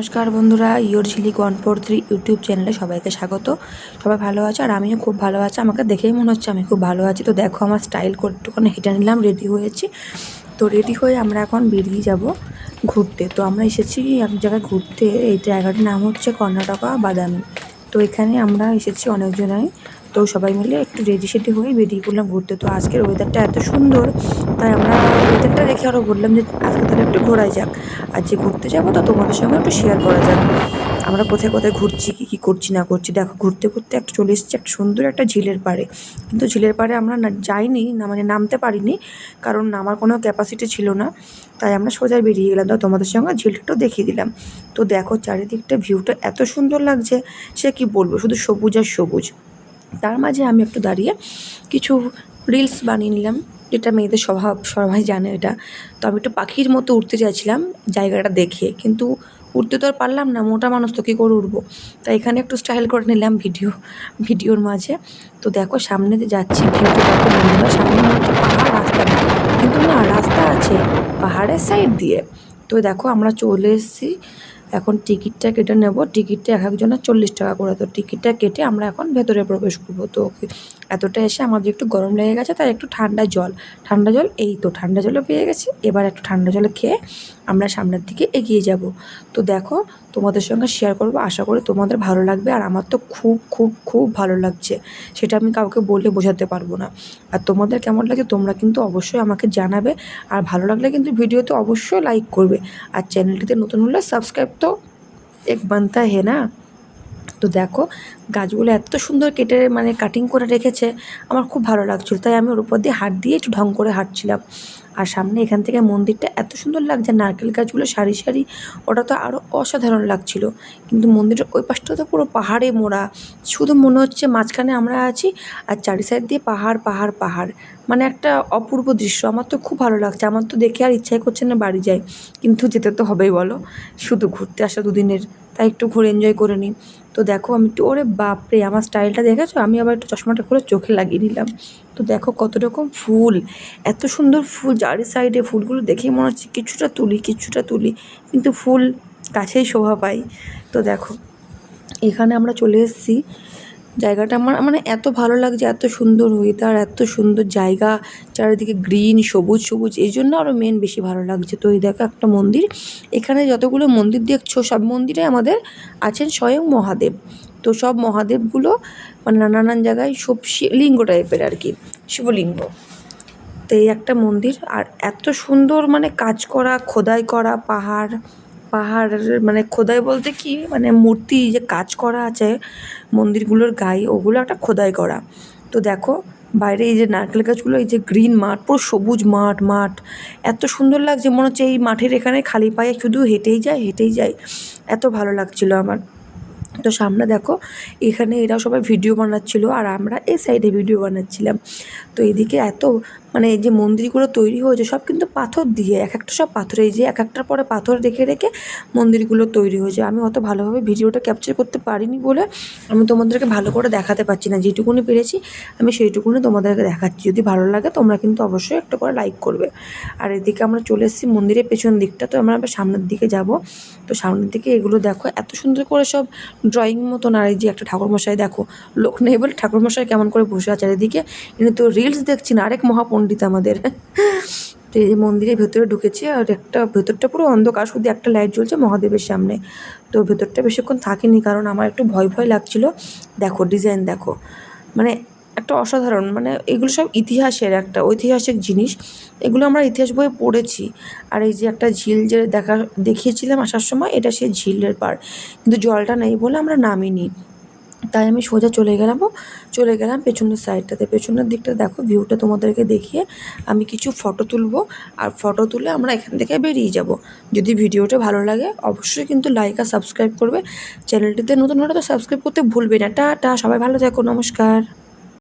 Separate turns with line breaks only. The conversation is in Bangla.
নমস্কার বন্ধুরা your Jhilik one four three YouTube চ্যানেলে সবাইকে স্বাগত। সবাই ভালো আছে আর আমিও খুব ভালো আছি। আমাকে দেখেই মনে হচ্ছে আমি খুব ভালো আছি। তো দেখো আমার স্টাইল করে একটুখানি হেঁটে নিলাম রেডি হয়েছি। তো রেডি হয়ে আমরা এখন বেরিয়ে যাব ঘুরতে। তো আমরা এসেছি এক জায়গায় ঘুরতে। এই জায়গাটার নাম হচ্ছে কর্ণাটকা বাদামি। তো এখানে আমরা এসেছি অনেকজনাই। তো সবাই মিলে একটু রেডি সেডি হয়ে বেরিয়ে পড়লাম ঘুরতে। তো আজকের ওয়েদারটা এত সুন্দর, তাই আমরা ওয়েদারটা দেখে আরও বললাম যে আজকে তাহলে একটু ঘোরাই যাক। আর যে ঘুরতে যাব তো তোমাদের সঙ্গে একটু শেয়ার করা যাক। আমরা কোথায় কোথায় ঘুরছি, কী কী করছি, না করছি। দেখো, ঘুরতে ঘুরতে একটা চলে এসেছি একটা সুন্দর একটা ঝিলের পাড়ে। কিন্তু ঝিলের পাড়ে আমরা না যাইনি, না মানে নামতে পারিনি, কারণ নামার কোনো ক্যাপাসিটি ছিল না। তাই আমরা সোজা বেরিয়ে গেলাম। তো তোমাদের সঙ্গে ঝিলটাও দেখিয়ে দিলাম। তো দেখো, চারিদিকটা ভিউটা এত সুন্দর লাগছে, সে কি বলব? শুধু সবুজ আর সবুজ। তার মাঝে আমি একটু দাঁড়িয়ে কিছু রিলস বানিয়ে নিলাম, যেটা মেয়েদের স্বভাব, সবাই জানে এটা। তো আমি একটু পাখির মতো উঠতে চাইছিলাম জায়গাটা দেখে, কিন্তু উঠতে তো আর পারলাম না, মোটা মানুষ তো কী করে উঠবো তাই এখানে একটু স্টাইল করে নিলাম ভিডিও ভিডিওর মাঝে। তো দেখো সামনে যে যাচ্ছি ভিউটা দেখো বন্ধুরা, সামনে মনে হচ্ছে পাহাড়, রাস্তা কিন্তু না, রাস্তা আছে পাহাড়ের সাইড দিয়ে। তো দেখো আমরা চলে এসেছি এখন টিকিটটা কেটে নেব। টিকিটটা এক একজনের চল্লিশ টাকা করে। তো টিকিটটা কেটে আমরা এখন ভেতরে প্রবেশ করব। তো এতটা এসে আমাদের একটু গরম লেগে গেছে, তাই একটু ঠান্ডা জল। ঠান্ডা জল, এই তো ঠান্ডা জলও পেয়ে গেছি। এবার একটু ঠান্ডা জল খেয়ে আমরা সামনের দিকে এগিয়ে যাব। তো দেখো তোমাদের সঙ্গে শেয়ার করব। আশা করি তোমাদের ভালো লাগবে। আর আমার তো খুব খুব খুব ভালো লাগছে। সেটা আমি কাউকে বলে বোঝাতে পারব না। আর তোমাদের কেমন লাগে তোমরা কিন্তু অবশ্যই আমাকে জানাবে। আর ভালো লাগলে কিন্তু ভিডিওতে অবশ্যই লাইক করবে। আর চ্যানেলটিতে নতুন হলে সাবস্ক্রাইব তো এক বানতা হে না? তো দেখো, গাছগুলো এত সুন্দর কেটে মানে কাটিং করে রেখেছে, আমার খুব ভালো লাগছিল। তাই আমি ওর উপর দিয়ে হাত দিয়ে একটু ঢং করে হাঁটছিলাম। আর সামনে এখান থেকে মন্দিরটা এত সুন্দর লাগছে, নারকেল গাছগুলো সারি সারি, ওটা তো আরও অসাধারণ লাগছিল। কিন্তু মন্দিরের ওই পাশটা তো পুরো পাহাড়ে মোড়া, শুধু মনে হচ্ছে মাঝখানে আমরা আছি আর চারি সাইড দিয়ে পাহাড় পাহাড় পাহাড়। মানে একটা অপূর্ব দৃশ্য, আমার তো খুব ভালো লাগছে। আমার তো দেখে আর ইচ্ছাই করছে না বাড়ি যাই, কিন্তু যেতে তো হবেই বলো। শুধু ঘুরতে আসা দুদিনের তাই একটু ঘুরে এনজয় করে নিই। তো দেখো আমি একটু, ওরে বাপরে, আমার স্টাইলটা দেখেছ? আমি আবার একটু চশমাটা খুলে চোখে লাগিয়ে নিলাম। তো দেখো কত রকম ফুল, এত সুন্দর ফুল, চারি সাইডে ফুলগুলো দেখেই মনে হচ্ছে কিছুটা তুলি কিছুটা তুলি, কিন্তু ফুল কাছেই শোভা পাই তো দেখো, এখানে আমরা চলে এসেছি জায়গাটা আমার মানে এত ভালো লাগছে এত সুন্দর ওয়েদার, এত সুন্দর জায়গা, চারিদিকে গ্রিন, সবুজ সবুজ, এই জন্য আরও মেন বেশি ভালো লাগছে। তো এই দেখো একটা মন্দির, এখানে যতগুলো মন্দির দেখছ, সব মন্দিরে আমাদের আছেন স্বয়ং মহাদেব। তো সব মহাদেবগুলো মানে নানান জায়গায় সব লিঙ্গ টাইপের আর কি, শিবলিঙ্গ। তো এই একটা মন্দির, আর এত সুন্দর মানে কাজ করা, খোদাই করা পাহাড় পাহাড় মানে খোদাই বলতে কি মানে মূর্তি যে কাজ করা আছে, মন্দিরগুলোর গায়ে, ওগুলো একটা খোদাই করা। তো দেখো, বাইরে এই যে নারকেল গাছগুলো, এই যে গ্রিন মাঠ, পুরো সবুজ মাঠ মাঠ। এত সুন্দর লাগছে, মনে হচ্ছে এই মাঠের এখানে খালি পায়ে শুধু হেঁটেই যায় হেঁটেই যায়। এত ভালো লাগছিল আমার। তো সামনে দেখো, এখানে এরা সবাই ভিডিও বানাচ্ছিল, আর আমরা এই সাইডে ভিডিও বানাচ্ছিলাম। তো এদিকে এত মানে এই যে মন্দিরগুলো তৈরি হয়েছে, সব কিন্তু পাথর দিয়ে, এক একটা সব পাথর, এই যে এক একটার পরে পাথর রেখে রেখে মন্দিরগুলো তৈরি হয়েছে। আমি অত ভালোভাবে ভিডিওটা ক্যাপচার করতে পারিনি বলে আমি তোমাদেরকে ভালো করে দেখাতে পারছি না। যেটুকুনি পেরেছি আমি সেইটুকুনি তোমাদেরকে দেখাচ্ছি। যদি ভালো লাগে তোমরা কিন্তু অবশ্যই একটা করে লাইক করবে। আর এদিকে আমরা চলে এসেছি মন্দিরের পেছন দিকটা, তো আমরা সামনের দিকে যাব। তো সামনের দিকে এগুলো দেখো, এত সুন্দর করে সব ড্রয়িং মতন, আর এই যে একটা ঠাকুরমশাই দেখো, লোক নেই বলে ঠাকুরমশাই কেমন করে বসে আছে। আর এদিকে ইনি তো রিলস দেখছি না, আরেক মহাপণ্ডিত আমাদের। তো এই মন্দিরের ভেতরে ঢুকেছি আর একটা, ভেতরটা পুরো অন্ধকার, শুধু একটা লাইট জ্বলছে মহাদেবের সামনে। তো ভেতরটা বেশিক্ষণ থাকিনি কারণ আমার একটু ভয় ভয় লাগছিল। দেখো ডিজাইন দেখো। মানে একটা অসাধারণ মানে এগুলো সব ইতিহাসের একটা ঐতিহাসিক জিনিস। এগুলো আমরা ইতিহাস বইয়ে পড়েছি। আর এই যে একটা ঝিল যে দেখা, দেখিয়েছিলাম আসার সময়, এটা সেই ঝিলের পার কিন্তু জলটা নেই বলে আমরা নামিনি। তাই আমি সোজা চলে গেলাম চলে গেলাম পেছনের সাইডটাতে পেছনের দিকটা দেখো ভিউটা তোমাদেরকে দেখিয়ে আমি কিছু ফটো তুলবো আর ফটো তুলে আমরা এখান থেকে বেরিয়ে যাব। যদি ভিডিওটা ভালো লাগে, অবশ্যই কিন্তু লাইক আর সাবস্ক্রাইব করবে। চ্যানেলটিতে নতুন হলে তো সাবস্ক্রাইব করতে ভুলবে না। টা টা সবাই ভালো থাকো, নমস্কার।